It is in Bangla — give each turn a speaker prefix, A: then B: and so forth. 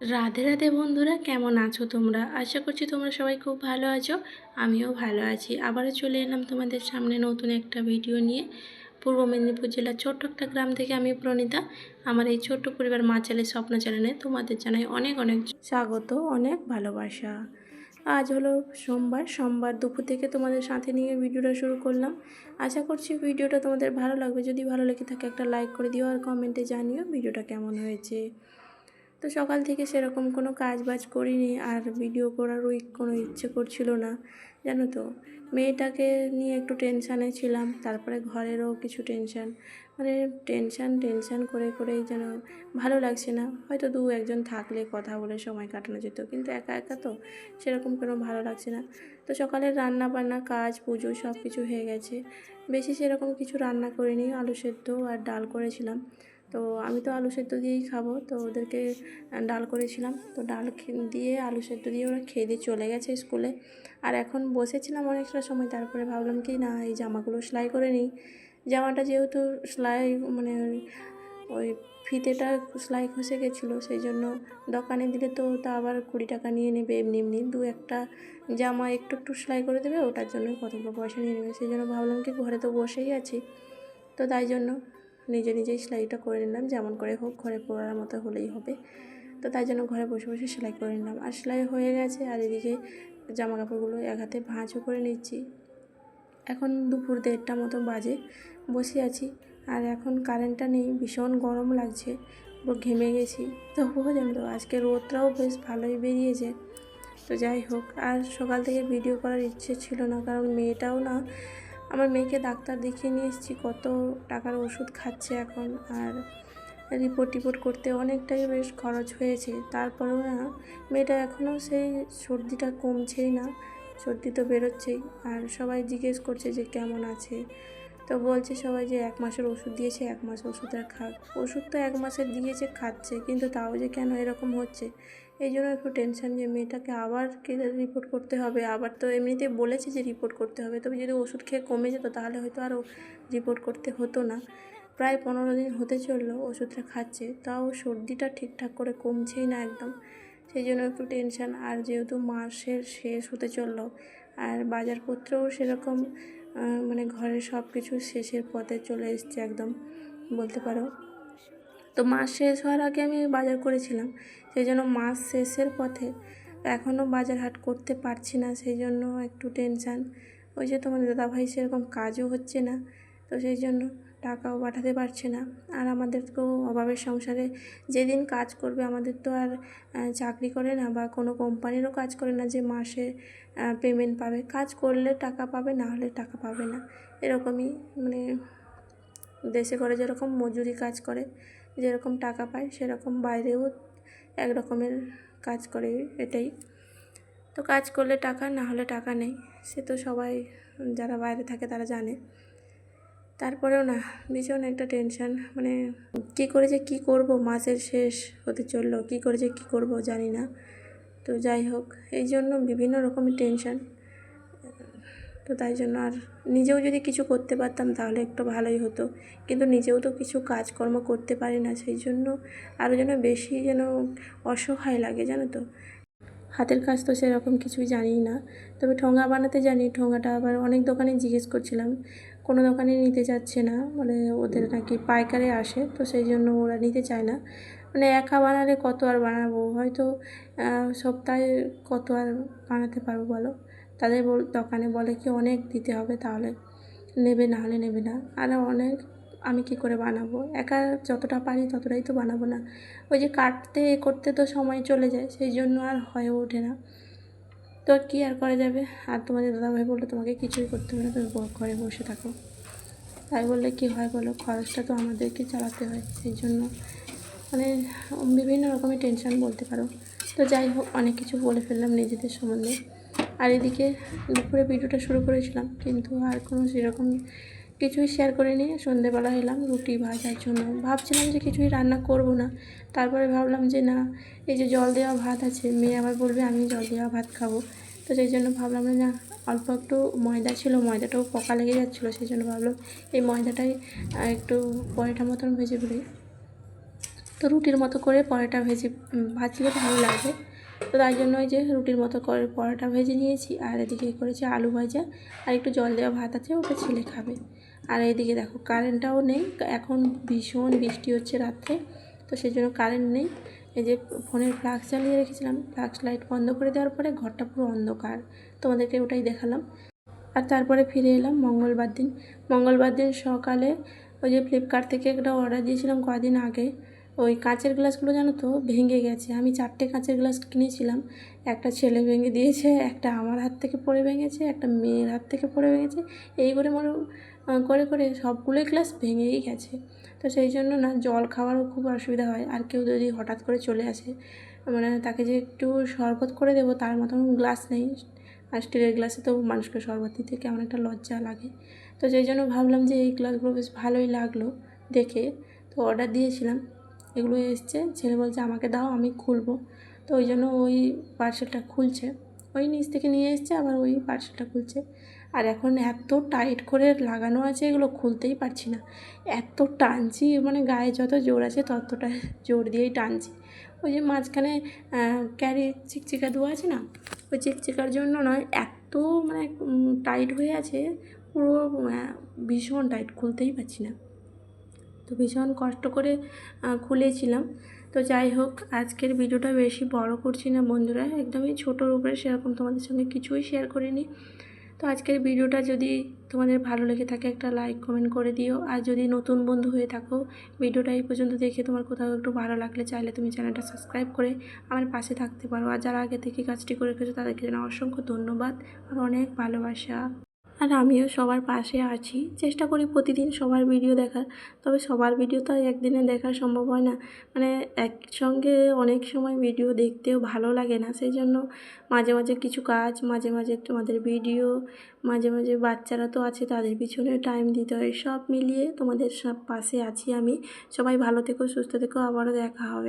A: রাধে রাধে বন্ধুরা, কেমন আছো তোমরা? আশা করছি তোমরা সবাই খুব ভালো আছো, আমিও ভালো আছি। আবারও চলে এলাম তোমাদের সামনে নতুন একটা ভিডিও নিয়ে। পূর্ব মেদিনীপুর জেলার ছোট্ট একটা গ্রাম থেকে আমি প্রণীতা, আমার এই ছোট্ট পরিবার মা স্বপ্ন চ্যানেলে তোমাদের জানাই অনেক অনেক স্বাগত, অনেক ভালোবাসা। আজ হলো সোমবার সোমবার দুপুর থেকে তোমাদের সাথে নিয়ে ভিডিওটা শুরু করলাম। আশা করছি ভিডিওটা তোমাদের ভালো লাগবে। যদি ভালো লেগে থাকে একটা লাইক করে দিও আর কমেন্টে জানিও ভিডিওটা কেমন হয়েছে। তো সকাল থেকে সেরকম কোনো কাজ বাজ করিনি আর ভিডিও করারও কোনো ইচ্ছে করছিল না, জানো তো। মেয়েটাকে নিয়ে একটু টেনশানে ছিলাম, তারপরে ঘরেরও কিছু টেনশান মানে টেনশান টেনশান করে করেই যেন ভালো লাগছে না। হয়তো দু একজন থাকলে কথা বলে সময় কাটানো যেত, কিন্তু একা একা তো সেরকম কোনো ভালো লাগছে না। তো সকালে রান্না বান্না কাজ, পুজো সব কিছু হয়ে গেছে। বেশি সেরকম কিছু রান্না করিনি, আলু সেদ্ধ আর ডাল করেছিলাম। তো আমি তো আলু সেদ্ধ দিয়েই খাব। তো ওদেরকে ডাল করেছিলাম। তো ডাল দিয়ে আলু সেদ্ধ দিয়ে ওরা খেয়ে দিয়ে চলে গেছে স্কুলে। আর এখন বসেছিলাম অনেকটা সময়, তারপরে ভাবলাম কি, না, এই জামাগুলো সেলাই করে নিই। জামাটা যেহেতু সেলাই মানে ওই ফিতেটা সেলাই খসে গেছিল, সেই জন্য দোকানে দিলে তো তা আবার কুড়ি টাকা নিয়ে নেবে এমনি এমনি। দু একটা জামা একটু একটু সেলাই করে দেবে, ওটার জন্য কতগুলো পয়সা নিয়ে নেবে। সেই জন্য ভাবলাম কি, ঘরে তো বসেই আছি। তো তাই জন্য নিজে নিজেই সেলাইটা করে নিলাম, যেমন করে হোক ঘরে পড়ার মতো হলেই হবে। তো তাই জন্য ঘরে বসে বসে সেলাই করে নিলাম। আর সেলাই হয়ে গেছে, আর এদিকে জামা কাপড়গুলো এক হাতে ভাঁজও করে নিচ্ছি। এখন দুপুর দেড়টা মতো বাজে, বসে আছি। আর এখন কারেন্টটা নেই, ভীষণ গরম লাগছে, পুরো ঘেমে গেছি। তবুও জানো তো, আজকে রোদটাও বেশ ভালোই বেরিয়েছে। তো যাই হোক, আর সকাল থেকে ভিডিও করার ইচ্ছে ছিল না, কারণ মেয়েটাও না আমার মেয়েকে ডাক্তার দেখিয়ে নিয়ে এসেছি, কত টাকার ওষুধ খাচ্ছে এখন আর রিপোর্ট টিপোর্ট করতে অনেকটাই বেশ খরচ হয়েছে। তারপরেও না, মেয়েটা এখনও সেই সর্দিটা কমছেই না, সর্দি তো বেরোচ্ছেই। আর সবাই জিজ্ঞেস করছে যে কেমন আছে? তো বলছে সবাই যে এক মাসের ওষুধ দিয়েছে, এক মাস ওষুধ আর খাক ওষুধ তো এক মাসের দিয়েছে, খাচ্ছে। কিন্তু তাও যে কেন এরকম হচ্ছে? এই জন্য একটু টেনশন যে মেয়েটাকে আবার রিপোর্ট করতে হবে? আবার তো এমনিতে বলেছে যে রিপোর্ট করতে হবে। তবে যদি ওষুধ খেয়ে কমে যেত, তাহলে হয়তো আরও রিপোর্ট করতে হতো না। প্রায় পনেরো দিন হতে চলল ওষুধটা খাচ্ছে। তাও সর্দিটা ঠিকঠাক করে কমছেই না একদম। সেই জন্য একটু টেনশন আর যেহেতু মাসের শেষ হতে চলল, আর বাজারপত্রও সেরকম মানে ঘরের সব কিছু শেষের পথে চলে এসছে একদম। বলতে পারো। তো মাস শেষ হওয়ার আগে আমি বাজার করেছিলাম। সেই জন্য মাস শেষের পথে এখনও বাজার হাট করতে পারছি না, সেই জন্য একটু টেনশান ওই যে তোমার দাদাভাই সেরকম কাজও হচ্ছে না, তো সেই জন্য টাকাও পাঠাতে পারছে না। আর আমাদেরকেও অভাবের সংসারে যেদিন কাজ করবে আমাদের তো আর চাকরি করে না বা কোনো কোম্পানিরও কাজ করে না যে মাসে পেমেন্ট পাবে। কাজ করলে টাকা পাবে, না হলে টাকা পাবে না। এরকমই মানে দেশে করে যেরকম মজুরি কাজ করে যেরকম টাকা পায় সেরকম বাইরেও এক রকমের কাজ করে এটাই। তো কাজ করলে টাকা, না হলে টাকা নেই। সে তো সবাই, যারা বাইরে থাকে তারা জানে। তারপরেও না, ভীষণ একটা টেনশন মানে কী করে যে কী করব? মাসের শেষ হতে চলল, কী করে যে কী করব জানি না। তো যাই হোক, এই জন্য বিভিন্ন রকমের টেনশন তো তাই জন্য আর নিজেও যদি কিছু করতে পারতাম তাহলে একটু ভালোই হতো। কিন্তু নিজেও তো কিছু কাজকর্ম করতে পারি না, সেই জন্য আরও যেন বেশি যেন অসহায় লাগে, জানো তো। হাতের কাজ তো সেরকম কিছুই জানি না। তবে ঠোঙা বানাতে জানি, ঠোঙাটা আবার অনেক দোকানে জিজ্ঞেস করছিলাম। কোনো দোকানে নিতে চাচ্ছে না মানে ওদের নাকি পাইকারে আসে, তো সেই জন্য ওরা নিতে চায় না। মানে একা বানালে কত আর বানাবো? হয়তো সপ্তাহে কত আর বানাতে পারব বলো? তাদের দোকানে বলে কি অনেক দিতে হবে তাহলে নেবে না হলে নেবে না। আর অনেক আমি কি করে বানাবো? একা যতটা পারি ততটাই তো বানাবো না। ওই যে কাটতে এ করতে তো সময় চলে যায়, সেই জন্য আর হয়ে ওঠে না। তো কি আর করা যাবে? আর তোমাদের দাদাভাই বলল তোমাকে কিছুই করতে হবে না, তুমি ঘরে বসে থাকো। তাই বললে কি হয় বলো? খরচটা তো আমাদেরকে চালাতে হয়, সেই জন্য মানে বিভিন্ন রকমের টেনশন বলতে পারো। তো যাই হোক, অনেক কিছু বলে ফেললাম নিজেদের সম্বন্ধে। আর এদিকে দুপুরে ভিডিওটা শুরু করেছিলাম, কিন্তু আর কোনো সেরকম কিছুই শেয়ার করিনি। সন্ধেবেলা এলাম, রুটি ভাজার জন্য। ভাবছিলাম যে কিছুই রান্না করব না। তারপরে ভাবলাম যে না, এই যে জল দেওয়া ভাত আছে, মেয়ে আবার বলবে আমি জল দেওয়া ভাত খাব। তো সেই জন্য ভাবলাম না, অল্প একটু ময়দা ছিল, ময়দাটাও পকা লেগে যাচ্ছিল, সেই জন্য ভাবলাম এই ময়দাটাই একটু পরোটা মতন ভেজে ফেলি। তো রুটির মতো করে পরোটা ভেজে ভাজলে ভালো লাগবে তো তাই জন্য ওই যে রুটির মতো করে পরোটা ভেজে নিয়েছি, আর এদিকে করেছি আলু ভাজা, আর একটু জল দেওয়া ভাত আছে, ওটা ছেলে খাবে। আর এইদিকে দেখো কারেন্টটাও নেই, এখন ভীষণ বৃষ্টি হচ্ছে রাত্রে, তো সেই জন্য কারেন্ট নেই। এই যে ফোনের ফ্লাক্স চালিয়ে রেখেছিলাম ফ্লাক্স লাইট বন্ধ করে দেওয়ার পরে ঘরটা পুরো অন্ধকার। তোমাদেরকে ওটাই দেখালাম। আর তারপরে ফিরে এলাম মঙ্গলবার দিন। মঙ্গলবার দিন সকালে ওই যে ফ্লিপকার্ট থেকে একটা অর্ডার দিয়েছিলাম কদিন আগে ওই কাঁচের গ্লাসগুলো জানো তো ভেঙে গেছে। আমি চারটে কাঁচের গ্লাস কিনেছিলাম। একটা ছেলে ভেঙে দিয়েছে, একটা আমার হাত থেকে পড়ে ভেঙেছে, একটা মেয়ের হাত থেকে পড়ে ভেঙেছে। এই করে মনে করে করে সবগুলোই গ্লাস ভেঙেই গেছে। তো সেই জন্য না জল খাওয়ারও খুব অসুবিধা হয়। আর কেউ যদি হঠাৎ করে চলে আসে মানে তাকে যে একটু শরবত করে দেবো তার মতন গ্লাস নেই। আর স্টিলের গ্লাসে তো মানুষকে শরবত দিতে কেমন একটা লজ্জা লাগে। তো সেই জন্য ভাবলাম যে এই গ্লাসগুলো বেশ ভালোই লাগল দেখে। তো অর্ডার দিয়েছিলাম। এগুলো এসছে। ছেলে বলছে, আমাকে দাও, আমি খুলবো। তো ওই জন্য ওই পার্সেলটা খুলছে। ওই নিচ থেকে নিয়ে এসছে, আবার ওই পার্সেলটা খুলছে। আর এখন এত টাইট করে লাগানো আছে, এগুলো খুলতেই পারছি না। এত টানছি মানে গায়ে যত জোর আছে ততটা জোর দিয়েই টানছি। ওই যে মাঝখানে ক্যারি চিকচিকা দেওয়া আছে না, ওই চিকচিকার জন্য নয়, এত মানে টাইট হয়ে আছে, পুরো ভীষণ টাইট খুলতেই পারছি না। তো ভীষণ কষ্ট করে খুলেছিলাম। তো যাই হোক, আজকের ভিডিওটা বেশি বড় করছি না বন্ধুরা, একদমই ছোটোর উপরে সেরকম তোমাদের সঙ্গে কিছুই শেয়ার করিনি। তো আজকের ভিডিওটা যদি তোমাদের ভালো লেগে থাকে, একটা লাইক কমেন্ট করে দিও। আর যদি নতুন বন্ধু হয়ে থাকো, ভিডিওটা এই পর্যন্ত দেখে তোমার কোথাও একটু ভালো লাগলে চাইলে তুমি চ্যানেলটা সাবস্ক্রাইব করে আমার পাশে থাকতে পারো। আর যারা আগে থেকে কাজটি করে রেখেছো, তাদেরকে জানা অসংখ্য ধন্যবাদ। আর অনেক ভালোবাসা। আর আমিও সবার পাশে আছি। চেষ্টা করি প্রতিদিন সবার ভিডিও দেখার। তবে সবার ভিডিও তো একদিনে দেখা সম্ভব হয় না। মানে একসঙ্গে অনেক সময় ভিডিও দেখতেও ভালো লাগে না। সেই জন্য মাঝে মাঝে কিছু কাজ, মাঝে মাঝে তোমাদের ভিডিও, মাঝে মাঝে বাচ্চারা তো আছে তাদের পিছনে টাইম দিতে হয়। সব মিলিয়ে তোমাদের সব পাশে আছি আমি। সবাই ভালো থেকো, সুস্থ থেকো, আবারও দেখা হবে।